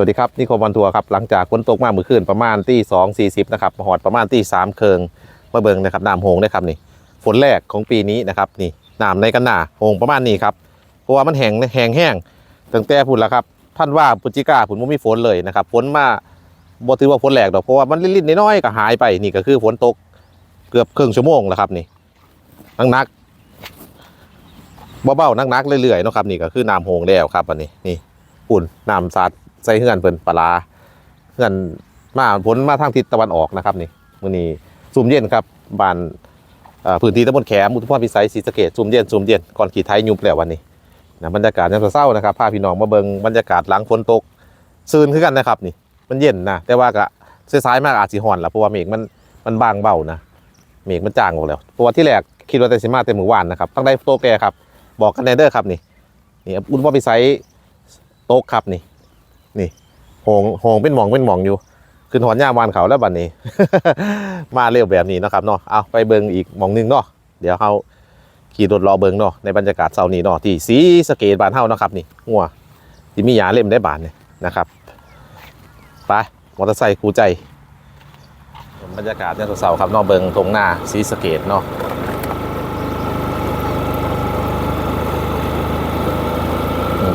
วัสดีครับนี่คมวันทัวร์ครับหลังจากฝนตกมากเมื่อคืนประมาณตีสองสี่สิบนะครับมาหอดประมาณตีสามเคิงมาเบิงนะครับน้ำโหงนะครับนี่ฝนแรกของปีนี้นะครับนี่น้ำในกันหนาโหงประมาณนี้ครับเพราะว่ามันแห้งแห้งแห้งตั้งแต่พุ่นแล้วครับท่านว่าพฤศจิกาพุ่นไม่มีฝนเลยนะครับฝนมาบ่ถือว่าฝนแรกดอกเพราะว่ามันลิดๆน้อยๆก็หายไปนี่ก็คือฝนตกเกือบครึ่งชั่วโมงแล้วครับนี่นักๆเบาๆนักๆเรื่อยๆนะครับนี่ก็คือน้ำโหงแล้วครับอันนี้นี่ปุ่นน้ำสาด ใส่เฮือนเพิ่นปลาเฮือนมาผลมาทางทิศตะวันออกนะครับนี่มื้อนี้ซุ่มเย็นครับบ้านเอ่อพื้นที่ตำบลแขมอุทุพรพิสัยศรีสะเกษซุ่มเย็นซุ่มเย็นก่อนขี่ไทยยุบแล้ววันนี้นะบรรยากาศยามเช้านะครับพาพี่น้องมาเบิ่งบรรยากาศหลังฝนตกซื่นคือกันนะครับนี่ มันเย็นนะแต่ว่าก็สายมากอาจสิฮ้อนละเพราะว่าเมฆมันมันบางเบานะเมฆมันจางออกแล้วเพราะว่าที่แรกคิดว่าแต่สิมาแต่มื้อวานนะครับตั้งได้โตแกครับบอกกันแน่เด้อครับนี่นี่อุทุพรพิสัยโต๊ะครับนี่ นี่หงหงเป็นหมองเป็นหมองอยู่ขึ้นหอนย่าวานเขาแล้วบัดนี้ มาเร็วแบบนี้นะครับเนาะเอาไปเบิงอีกหมองหนึงเนาะเดี๋ยวเขาขี่รถรอเบิงเนาะในบรรยากาศเสาร์นี้เนาะที่สีสเกตบานเฮานะครับนี่หัวที่มียาเล่มได้บานเนี่ยนะครับไปมอเตอร์ไซค์คูใจบรรยากาศเนี่ยเสาร์ครับนาะเบิงตรงหน้าสีสเกตเนาะ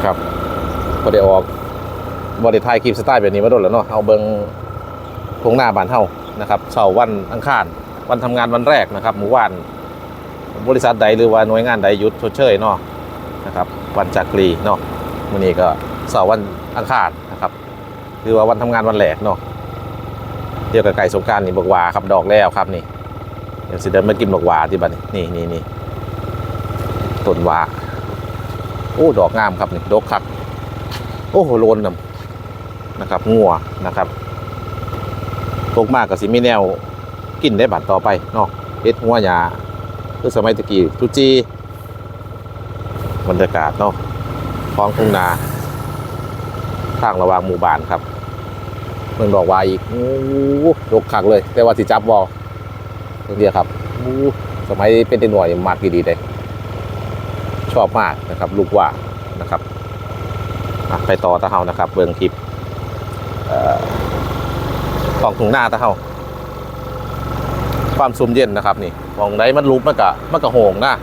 ครับบ่ได้ออก บ่ได้ถ่ายคลิปสไตล์แบบนี้มาโดนแล้วเนาะเอาเบิงทงหน้าบ้านเฮานะครับเสาร์วันอังคาร วันทำงานวันแรกนะครับหมู่บ้าน บริษัทใดหรือว่าหน่วยงานใดหยุดชดเชยเนาะนะครับวันจักรีเนาะมื้อนี้ก็เสาร์วันอังคารนะครับคือว่าวันทำงานวันแรกเนาะเที่ยวกับไก่สงการนี่บอกว่าครับดอกแล้วครับนี่เดี๋ยวสิเดินมากินบอกว่าที่บ้านนี่นี่นี่ต้นว่าโอ้ดอกงามครับนี่ดอกคักโอ้โหโลนนำ นะครับงัวนะครับตกมากกับสิมีแนวกินได้บัดต่อไปเนาะเฮ็ดหัวหยาคือสมัยตะกี้ทุจีบรรยากาศเนาะท้องทุ่งนาทางระหว่างหมู่บ้านครับเมืองดอกวายอีกโอ้โหดกคักเลย แต่ว่าสิจับบอตรงเดียวครับโอ้สมัยเป็นเด็กหน่อยนี่มากดีเลยชอบมากนะครับ ลูกว่านะครับไปต่อตะเฮานะครับ เบืองคลิป ของถุงหน้าตะเฮาความซุ่มเย็นนะครับนี่มองไหนมันลุกมันกะมันกะโหงนะ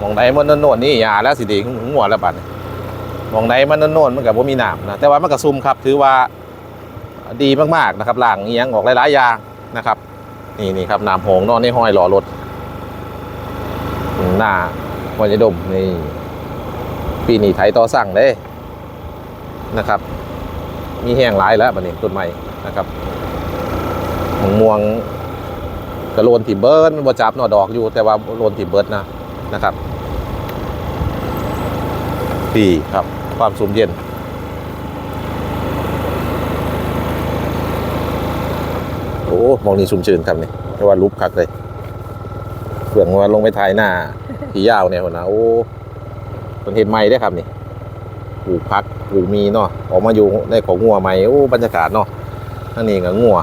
มองไหนมันโน่นนี่ยาแล้วสิดีหัวแล้วบัดนี้มองไหนมันโน่นมันกะบ่มีหน้ำนะแต่ว่ามันกะซุ่มครับ ถือว่าดีมากๆนะครับล่างเอียงออกหลายๆอย่างนะครับ นี่นี่ครับหน้ำโหงนอนในห้อยหล่อรถหน้าวันยดมนี่ปีนี้ไถต่อสั่งเด้นะครับ มีแห้งหลายแล้วบัดนี้ต้นใหม่นะครับมะม่วงกระโลนถิ่เบิร์นบ่จับหน่อดอกอยู่ แต่ว่าโลนถิ่เบิร์ดนะนะครับดีครับ ความสุมเย็นโอ้มองนี่ชุ่มชื้นครับนี่เรียกว่าลุบคักเลยเฟื่องว่าลงไปถ่ายหน้าผียาวเนี่ยคนนะโอ้คนเห็นไม่ได้ครับนี่ ปลูกพักปลูกมีเนาะออกมาอยู่ในของงัวใหม่โอ้บรรยากาศเนาะทั้งนี้ก็งัว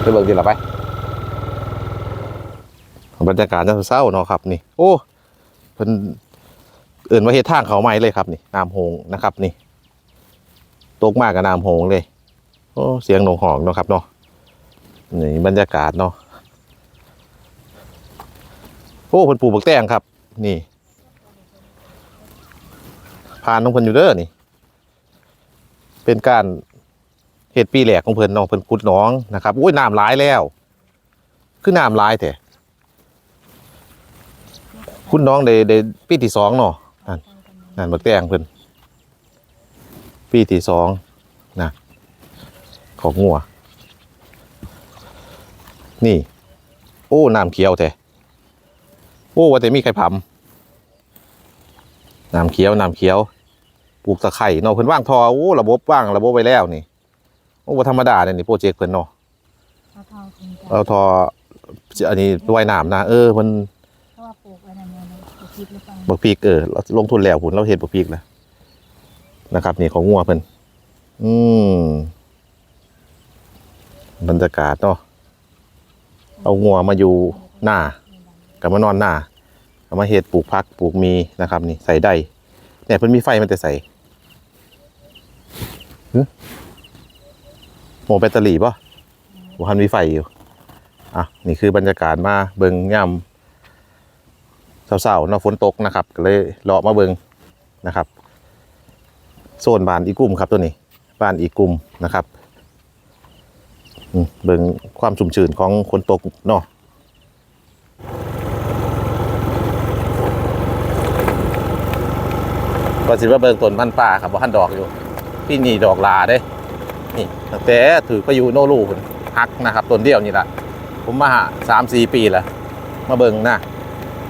ไปเบิ่งดีละไปบรรยากาศจะเศร้าเนาะครับนี่ โอ้เพิ่นเอื่นว่าเฮ็ดทางเขาใหม่เลยครับนี่น้ำโหงนะครับ นี่ตกมากกับน้ำโหงเลย โอ้เสียงหนงหองเนาะครับเนาะนี่บรรยากาศเนาะโอ้เพิ่นปลูกบักแตงครับ นี่ ผ่านของเพิ่นอยู่เด้อนี่ เป็นการเฮ็ดปีแหลกของเพิ่นน้องเพิ่นขุดหน้องนะครับอุ้ยน้ำหลายแล้วคือน้ำหลายแท้ขุดหน้องได้ได้ปีที่สองเนาะนั่นนั่นบักแตงเพิ่นปีที่สองนะของงัว นี่ โอ้น้ำเขียวแท้โอ้ว่าแต่มีไข่ผำน้ำเขียวน้ำเขียว ปลูกตะไคร่เนาะเพิ่นว่างทอโอ้ระบบว่างระบบไว้แล้วนี่โอ้บ่ธรรมดาเนี่ยนี่โปรเจกต์เพิ่นเนาะเอาเท่าถึงจะเอาทออันนี้ว่ายน้ำนะเออเพิ่นเพราะว่าปลูกไว้ในเมืองปลูกพริกหรือเปล่าบักพริกเออเราลงทุนแล้วพุ่นเราเฮ็ดบักพริกแล้วนะครับ นี่ของงัวเพิ่นอืมบรรยากาศเนาะเอางัวมาอยู่หน้ากับมานอนหน้าเอามาเฮ็ดปลูกพักปลูกมีนะครับ นี่ใส่ได้เนี่ยเพิ่นมีไฟมันจะใส่ โมแบตเตอรี่ป่ะบุหันมีไฟอยู่ อะ นี่คือบรรยากาศมาเบิงย่ำเศร้าๆเนาะฝนตกนะครับ ก็เลยเลาะมาเบิงนะครับ โซนบ้านอีกุ่มครับตัวนี้บ้านอีกุ่มนะครับเบิงความชุ่มชื้นของคนตกเนาะก็สิว่าเบิงต้นพันป่าครับบ่ทันดอกอยู่ พี่นี่ดอกลาเด้ นี่ตั้งแต่ถือพายุโนรูพุ่นฮักนะครับต้นเดียวนี่ละผมมาหาสามสี่ปีแล้วมาเบิ่งนะ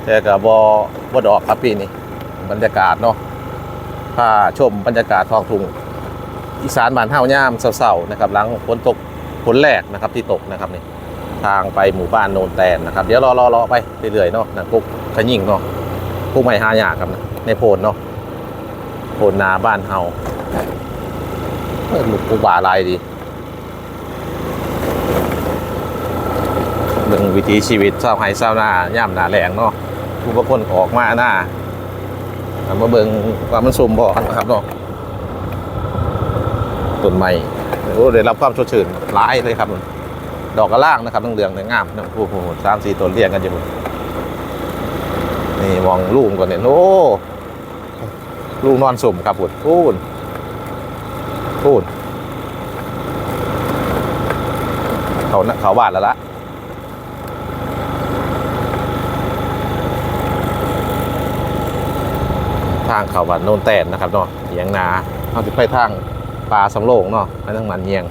แต่กับบอบดอกครับปีนี้บรรยากาศเนาะพาชมบรรยากาศท้องทุ่งอีสานบ้านเฮาย่ามเศร้าๆนะครับหลังฝนตกฝนแรกนะครับที่ตกนะครับนี่ทางไปหมู่บ้านโนนแตนนะครับ เดี๋ยวรอรอรอไปเรื่อยๆเนาะนะกุ๊กขยิ่งเนาะกุ๊กไม่หายากครับนะในโพนเนาะโพนนาบ้านเฮา เออลูกกูบาลายดีเรื่องวิถีชีวิตชาวไฮชาวนาย่ำหนาแรงเนาะผู้บางคนออกมาหน้าเอามาเบิ่งว่ามมันสุ่มบ่นะครับเนาะต้นไม้โอ้ได้รับความชดเชยหลายเลยครับ ดอกกระล่างนะครับเหลืองเนี่ยงามนะโอ้โหสามสี่ต้นเรียงกันอยู่นี่มองลูกก่อนเนี่ยโอ้ลูกนอนสุ่มครับพุ่นพูน พูด เขาเขาบาดแล้วละทางเขาบาดโนนแตนนะครับเนาะเหียงนาเขาจะไปทางปลาสำโรงเนาะไปทางมันเฮียง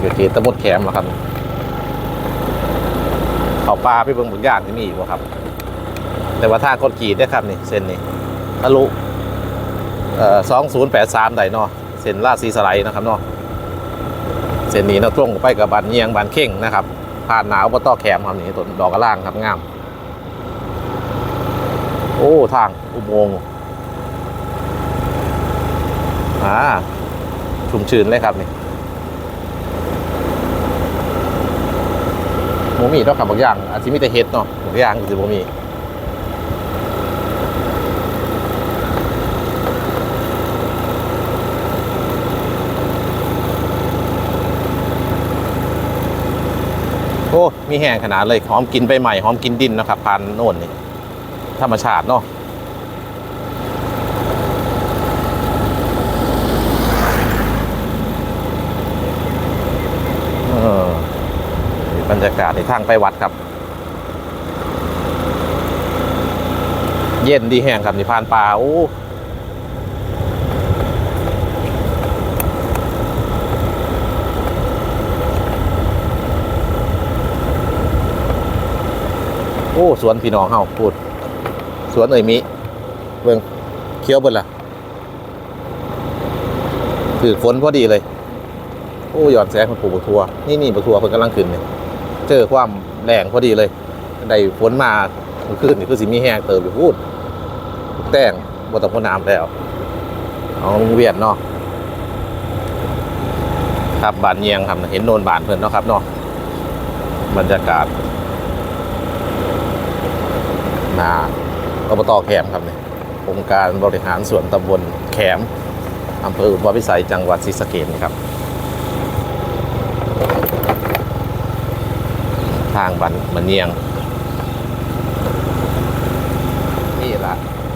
อยู่ที่ตะมดแคมนะครับ เขาปลาไปเบิ่งบุญญาณที่มีบ่ครับ แต่ว่าทางคนกีดได้ครับนี่เส้นนี้ทะลุเอ่อสองศูนย์แปดสามไดเนาะ เส้นลาดซีสไลด์นะครับเนาะเส้นนี้เนาะตรงไปกับบานเยียงบานเข่งนะครับผ่านหนาวบต้อแคมครับนี่ต้นดอกกระล่างครับงาม โอ้ทางอุโมงค์อ่าชุ่มชื้นเลยครับนี่โมมีต้องขับบางอย่างอาจจะมีแต่เห็ดเนาะบางอย่างคือโมมี โอ้ มีแห้งขนาดเลยหอมกินใบใหม่หอมกินดินนะครับพันโน่นนี่ธรรมชาติเนาะบรรยากาศในทางไปวัดครับ เย็นดีแห้งครับนี่พานป่าโอ้ โอ้สวนพี่น้องเฮาพูด สวนเอ่ยมิเบิ่งเคี้ยวเบิ่นล่ะถือฝนพอดีเลย โอ้หยอดแสงมันปลูกบักทัวนี่นี่บักทัวเพิ่นกำลังขึ้นเนี่ยเจอความแรงพอดีเลยได้ฝนมาเมื่อคืนนี่คือสิมีแห้งเติมไปพูด แต่งบ่ต้องพ่นน้ำแล้วเอาเวียนเนาะครับบานเยียงครับเห็นโนนบานเพิ่นเนาะครับเนาะบรรยากาศ นาอบตแขมครับเนี่ยองค์การบริหารส่วนตำบลแขมอำเภออุบลพิสัยจังหวัดศรีสะเกษครับ ทางบันมันเนียง นี่ละ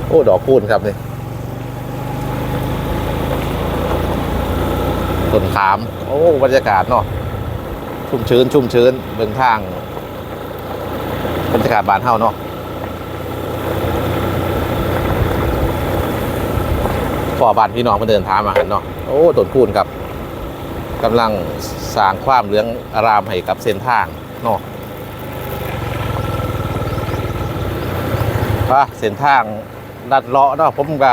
โอ้ดอกพูนครับเนี่ยต้นขาม โอ้บรรยากาศเนาะชุ่มชื้นชุ่มชื้นเบื้องทางบรรยากาศบานเฮาเนาะ พ่อบ้านพี่น้องมาเดินทางมาหันเนาะโอ้ต้นคูนครับกำลังสร้างความเหลืองอารามให้กับเส้นทางเนาะว่าเส้นทางลัดเลาะเนาะผมก็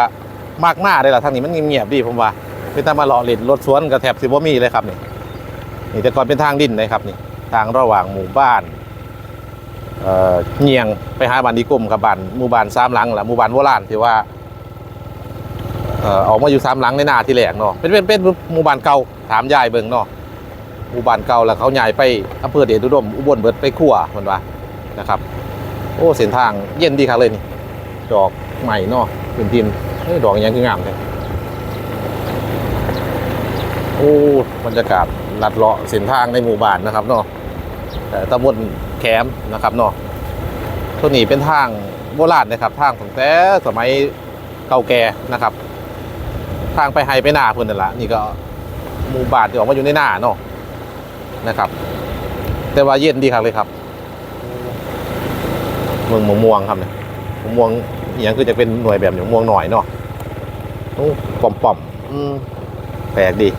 มากหน้าเลยล่ะทางนี้มันเงียบๆดีผมว่าเป็นทางมาเลาะเล่นรถสวนกับแถบสิบมีเลยครับนี่นี่แต่ก่อนเป็นทางดินเลยครับนี่ทางระหว่างหมู่บ้านเอ่อเงียงไปหาบ้านดีกลมกับบ้านหมู่บ้านสามหลังแหละหมู่บ้านโบราณที่ว่า เอ่อออกมาอยู่สามหลังในหนาที่แหลกเนาะเป็นเป็นเป็นหมู่บ้านเก่าถามยายเบิ่งเนาะหมู่บ้านเก่าแล้วเขาย้ายไปอำเภอเดชอุดมอุบลเบิดไปขั่วมันว่านะครับ โอ้เส้นทางเย็นดีครับเลยนี่ดอกใหม่เนาะพื้นดินเอ้ยดอกอยังคืองามเลยโอ้บรรยากาศลัดเลาะเส้นทางในหมู่บ้านนะครับเนาะแต่ตำบลแคมนะครับเนาะตัวนี้เป็นทางโบราณนะครับทางตั้งแต่สมัยเก่าแก่นะครับ ทางไปไฮไปหน้าเพิ่นนั่นละนี่ก็หมู่บ้านที่ออกมาอยู่ในหน้าเนาะนะครับ แต่ว่าเย็นดีครับเลยครับ เมืองมะม่วงครับเนี่ยมะม่วงอหย่างคือจะเป็นหน่วยแบบมะม่วงหน่อยเนาะโอ้ป่อมป่อมๆอืมแปลกดี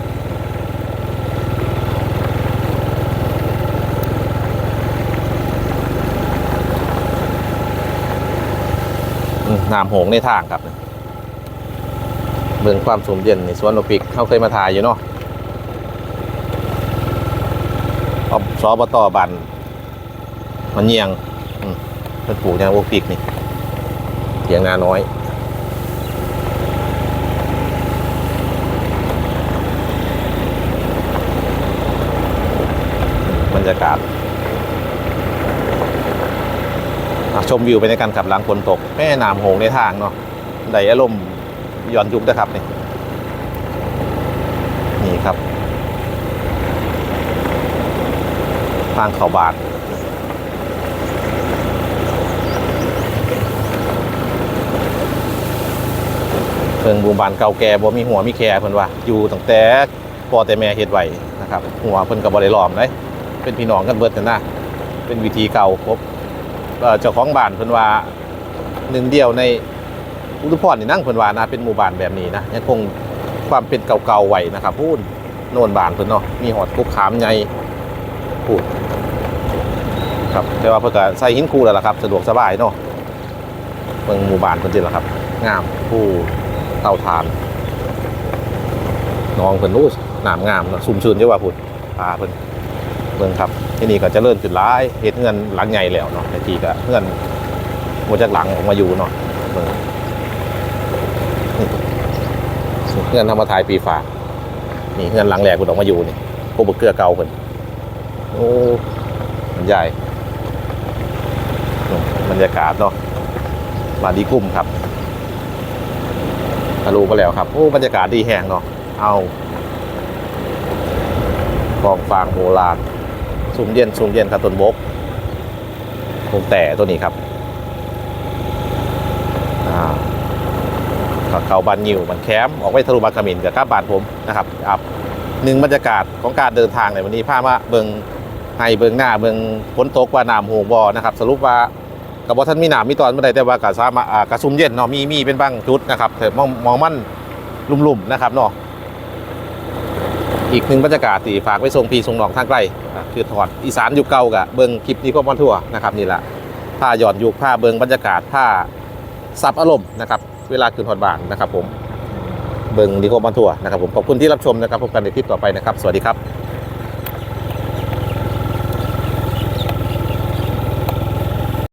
อืมน้ำโหงในทางครับเเบิ่งความสมเย็นในสวนโอปิกเขาเคยมาถ่ายอยู่เนาะอบสอบตบันมันเยียงมเป็นปลูกยางโอปิกนี่เถียงนาน้อยบรรยากาศชมวิวไปในการขับหลังฝนตกแม่น้ำโหงในทางเนาะได้อารมณ์ ย้อนยุคนะครับนี่นี่ครับทางเขาบาทเพิงบูมบานเก่าแก่บ่มีหัวมีแคร์เพิ่นว่า อยู่ตั้งแต่พ่อแต่แม่เฮ็ดไว้นะครับ หัวเพิ่นก็บ่ได้ล้อมเลยเป็นพี่น้องกันเบิดกันนะเป็นวิธีเก่าครบเอ่อเจ้าของบ้านเพิ่นว่าหนึ่งเดียวใน อุทุพรนี่นั่งเพิ่นว่านะเป็นหมู่บ้านแบบนี้นะยังคงความเป็นเก่าๆไว้นะครับพูดโน่นบานเพิ่นเนาะมีหอดกุ๊กขามใหญ่พูดครับแต่ว่าเพิ่นก็ใส่หินคูแล้วล่ะครับสะดวกสบายเนาะเบิ่งหมู่บ้านเพิ่นจิล่ะครับ งามผู้เตาทานน้องเพิ่นรู้น้ำงามเนาะชุ่มชื้นเด้ว่าพูดปลาเพิ่นเมืองครับที่นี่ก็จะเริ่มจุดร้ายเฮ็ดเงินหลังใหญ่แล้วเนาะแต่ทีก็เงินมาจากหลังออกมาอยู่เนาะเมือง เงินทำมาทายปีฝากนี่เงินหลังแหลกคุณออกมาอยู่นี่พวกบกเกลือเก่าคนโอ้มันใหญ่บรรยากาศเนาะมาดีกุ้มครับทะลุมาแล้วครับโอ้บรรยากาศดีแห้งเนาะเอากองฟางโบราณสูงเย็นสูงเย็นครับต้นบกคงแต่ตัวนี้ครับอ่า ก็เขาบานยิวบันแคมออกไปทะลุบางขมินกับข้าบานผมนะครับอับหนึ่งบรรยากาศของการเดินทางในวันนี้พามาเบิงให้เบิงหน้าเบิงฝนตกว่าน้ำโหงบอนะครับสรุปว่ากับว่าท่านมีหนามมีตอนเมื่อใดแต่ว่ากะสามารถอ่ากระซุมเย็นเนาะมีมีเป็นบางจุดนะครับแต่มองมองมันลุ่มๆนะครับเนาะอีกหนึ่งบรรยากาศที่ฝากไว้ทรงพีทรงหนองทางไกลคือถอดอีสานยุคเก่ากะเบิงคลิปนี้ก็มอนทั่วนะครับนี่แหละผ้าหย่อนยุคผ้าเบิงบรรยากาศผ้าซับอารมณ์นะครับ เวลาคืนหอดบานนะครับผมเบิงดีโกมอนทัวนะครับผมขอบคุณที่รับชมนะครับพบกันในคลิปต่อไปนะครับ สวัสดีครับ